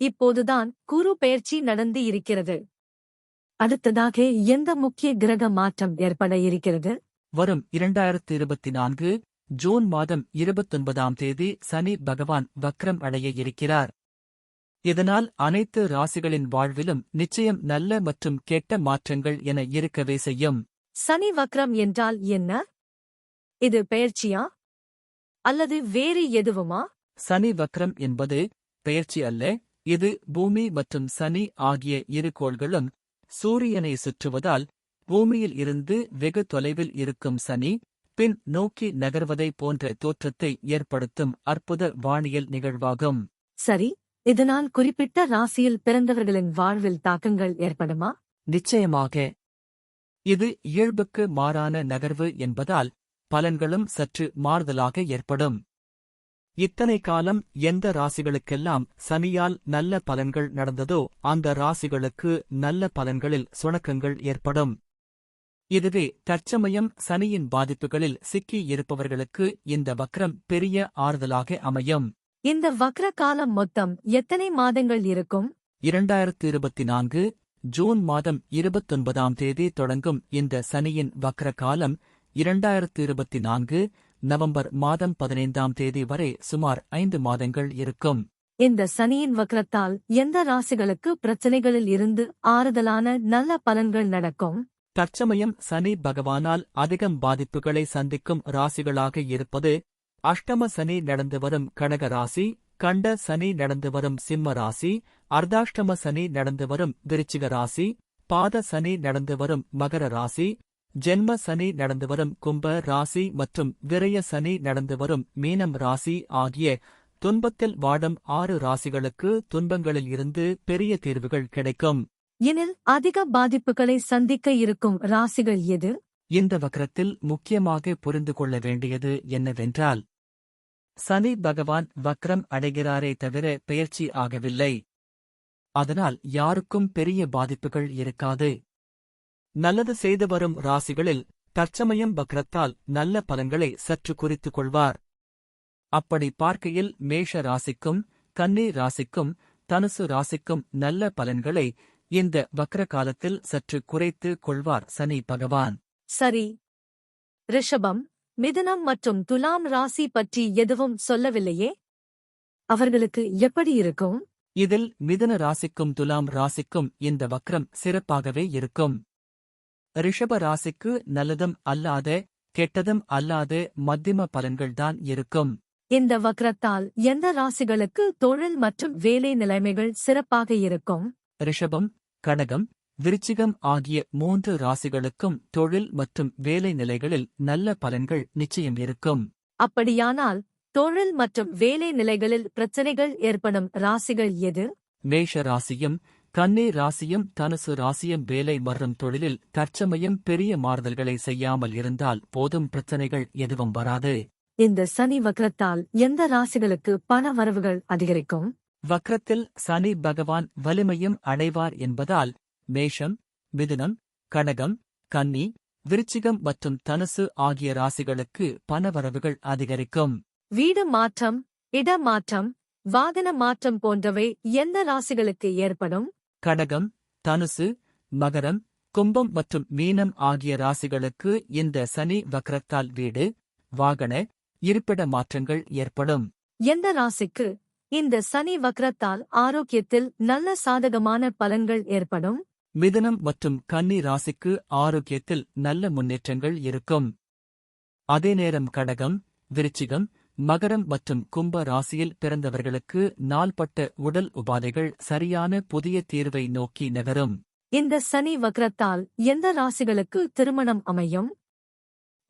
இப்போதுதான் குரு பெயர்ச்சி நடந்து இருக்கிறது. அடுத்ததாக எந்த முக்கிய கிரக மாற்றம் ஏற்பட இருக்கிறது? வரும் இரண்டாயிரத்து இருபத்தி நான்கு ஜூன் மாதம் இருபத்தொன்பதாம் தேதி சனி பகவான் வக்ரம் அடைய இருக்கிறார். இதனால் அனைத்து ராசிகளின் வாழ்விலும் நிச்சயம் நல்ல மற்றும் கெட்ட மாற்றங்கள் என இருக்கவே செய்யும். சனி வக்ரம் என்றால் என்ன? இது பெயர்ச்சியா? அல்லது வேறு எதுவுமா? சனி வக்ரம் என்பது பெயர்ச்சி அல்ல இது பூமி மற்றும் சனி ஆகிய இரு கோள்களும் சூரியனை சுற்றுவதால் பூமியில் இருந்து வெகு தொலைவில் இருக்கும் சனி பின் நோக்கி நகர்வதை போன்ற தோற்றத்தை ஏற்படுத்தும் அற்புத வானியல் நிகழ்வாகும். சரி இதனால் குறிப்பிட்ட ராசியில் பிறந்தவர்களின் வாழ்வில் தாக்கங்கள் ஏற்படுமா? நிச்சயமாக. இது இயல்புக்கு மாறான நகர்வு என்பதால் பலன்களும் சற்று மாறுதலாக ஏற்படும். இத்தனை காலம் எந்த ராசிகளுக்கெல்லாம் சனியால் நல்ல பலன்கள் நடந்ததோ அந்த ராசிகளுக்கு நல்ல பலன்களில் சுணக்கங்கள் ஏற்படும். இதுவே தற்சமயம் சனியின் பாதிப்புகளில் சிக்கி இருப்பவர்களுக்கு இந்த வக்ரம் பெரிய ஆறுதலாக அமையும். இந்த வக்ர காலம் மொத்தம் எத்தனை மாதங்கள் இருக்கும்? இரண்டாயிரத்து இருபத்தி நான்கு ஜூன் மாதம் இருபத்தொன்பதாம் தேதி தொடங்கும் இந்த சனியின் வக்ர காலம் இரண்டாயிரத்து இருபத்தி நான்கு நவம்பர் மாதம் பதினைந்தாம் தேதி வரை சுமார் ஐந்து மாதங்கள் இருக்கும். இந்த சனியின் வக்ரத்தால் எந்த ராசிகளுக்கு பிரச்சனைகளில் இருந்து ஆறுதலான நல்ல பலன்கள் நடக்கும்? தற்சமயம் சனி பகவானால் அதிகம் பாதிப்புகளை சந்திக்கும் ராசிகளாக இருப்பது அஷ்டம சனி நடந்து வரும் கடக ராசி கண்ட சனி நடந்து வரும் சிம்ம ராசி அர்த்தாஷ்டம சனி நடந்து வரும் விருச்சிக ராசி பாத சனி நடந்து வரும் மகர ராசி ஜென்ம சனி நடந்து வரும் கும்ப ராசி மற்றும் விரய சனி நடந்து வரும் மீனம் ராசி ஆகிய துன்பத்தில் வாடும் ஆறு ராசிகளுக்கு துன்பங்களில் இருந்து பெரிய தீர்வுகள் கிடைக்கும். எனில் அதிக பாதிப்புகளை சந்திக்க இருக்கும் ராசிகள் எது? இந்த வக்ரத்தில் முக்கியமாக புரிந்து கொள்ள வேண்டியது என்னவென்றால் சனி பகவான் வக்ரம் அடைகிறாரே தவிர பெயர்ச்சி ஆகவில்லை. அதனால் யாருக்கும் பெரிய பாதிப்புகள் இருக்காது. நல்லது செய்து வரும் ராசிகளில் தற்சமயம் வக்ரத்தால் நல்ல பலன்களை சற்று குறித்துக் கொள்வார். அப்படி பார்க்கையில் மேஷ ராசிக்கும் கன்னி ராசிக்கும் தனுசு ராசிக்கும் நல்ல பலன்களை இந்த வக்ர காலத்தில் சற்று குறைத்து கொள்வார் சனி பகவான். சரி. ரிஷபம் மிதுனம் மற்றும் துலாம் ராசி பற்றி எதுவும் சொல்லவில்லையே? அவர்களுக்கு எப்படி இருக்கும்? இதில் மிதுன ராசிக்கும் துலாம் ராசிக்கும் இந்த வக்ரம் சிறப்பாகவே இருக்கும். ரிஷப ராசிக்கு நல்லதும் அல்லாத கெட்டதும் அல்லாத மத்தியம பலன்கள்தான் இருக்கும். இந்த வக்ரத்தால் எந்த ராசிகளுக்கு தொழில் மற்றும் வேலை நிலைமைகள் சிறப்பாக இருக்கும்? ரிஷபம் கடகம் விருச்சிகம் ஆகிய மூன்று ராசிகளுக்கும் தொழில் மற்றும் வேலை நிலைகளில் நல்ல பலன்கள் நிச்சயம் இருக்கும். அப்படியானால் தொழில் மற்றும் வேலை நிலைகளில் பிரச்சனைகள் ஏற்படும் ராசிகள் எது? மேஷ ராசியும் கன்னி ராசியும் தனுசு ராசியும் வேலை மற்றும் தொழிலில் தற்சமயம் பெரிய மாறுதல்களை செய்யாமல் இருந்தால் போதும் பிரச்சனைகள் எதுவும் வராது. இந்த சனி வக்ரத்தால் எந்த ராசிகளுக்கு பண வரவுகள் அதிகரிக்கும்? வக்ரத்தில் சனி பகவான் வலிமையும் அடைவார் என்பதால் மேஷம் மிதுனம் கடகம் கன்னி விருச்சிகம் மற்றும் தனுசு ஆகிய ராசிகளுக்கு பணவரவுகள் அதிகரிக்கும். வீடு மாற்றம் இட மாற்றம் வாகன மாற்றம் போன்றவை எந்த ராசிகளுக்கு ஏற்படும்? கடகம் தனுசு மகரம் கும்பம் மற்றும் மீனம் ஆகிய ராசிகளுக்கு இந்த சனி வக்ரத்தால் வீடு வாகன இருப்பிட மாற்றங்கள் ஏற்படும். எந்த ராசிக்கு இந்த சனி வக்ரத்தால் ஆரோக்கியத்தில் நல்ல சாதகமான பலன்கள் ஏற்படும்? மிதுனம் மற்றும் கன்னி ராசிக்கு ஆரோக்கியத்தில் நல்ல முன்னேற்றங்கள் இருக்கும். அதே நேரம் கடகம் விருச்சிகம் மகரம் மற்றும் கும்ப ராசியில் பிறந்தவர்களுக்கு நாள்பட்ட உடல் உபாதைகள் சரியான புதிய தீர்வை நோக்கி நகரும். இந்த சனி வக்ரத்தால் எந்த ராசிகளுக்கு திருமணம் அமையும்?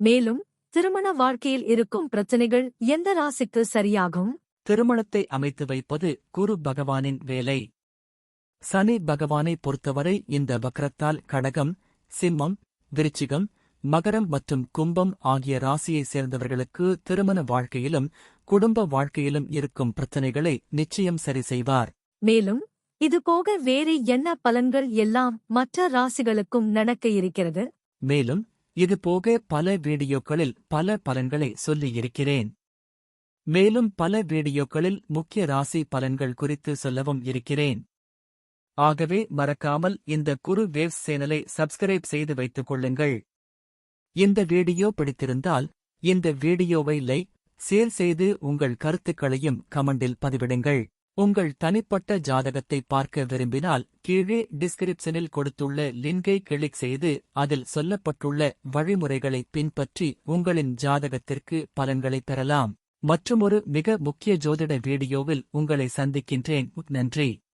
மேலும் திருமண வாழ்க்கையில் இருக்கும் பிரச்சனைகள் எந்த ராசிக்கு சரியாகும்? திருமணத்தை அமைத்து வைப்பது குரு பகவானின் வேலை. சனி பகவானை பொறுத்தவரை இந்த வக்ரத்தால் கடகம் சிம்மம் விருச்சிகம் மகரம் மற்றும் கும்பம் ஆகிய ராசியைச் சேர்ந்தவர்களுக்கு திருமண வாழ்க்கையிலும் குடும்ப வாழ்க்கையிலும் இருக்கும் பிரச்சனைகளை நிச்சயம் சரி செய்வார். மேலும் இதுபோக வேறு என்ன பலன்கள் எல்லாம் மற்ற ராசிகளுக்கும் நடக்க இருக்கிறது? மேலும் இதுபோக பல வீடியோக்களில் பல பலன்களை சொல்லியிருக்கிறேன் மேலும் பல வீடியோக்களில் முக்கிய ராசி பலன்கள் குறித்து சொல்லவும் இருக்கிறேன். ஆகவே மறக்காமல் இந்த குரு வேவ்ஸ் சேனலை சப்ஸ்கிரைப் செய்து வைத்துக் கொள்ளுங்கள். இந்த வீடியோ பிடித்திருந்தால் இந்த வீடியோவை லைக் ஷேர் செய்து உங்கள் கருத்துக்களையும் கமெண்டில் பதிவிடுங்கள். உங்கள் தனிப்பட்ட ஜாதகத்தை பார்க்க விரும்பினால் கீழே டிஸ்கிரிப்ஷனில் கொடுத்துள்ள லிங்கை கிளிக் செய்து அதில் சொல்லப்பட்டுள்ள வழிமுறைகளை பின்பற்றி உங்களின் ஜாதகத்திற்கு பலன்களை பெறலாம். மற்றுமொரு மிக முக்கிய ஜோதிட வீடியோவில் உங்களை சந்திக்கின்றேன். நன்றி.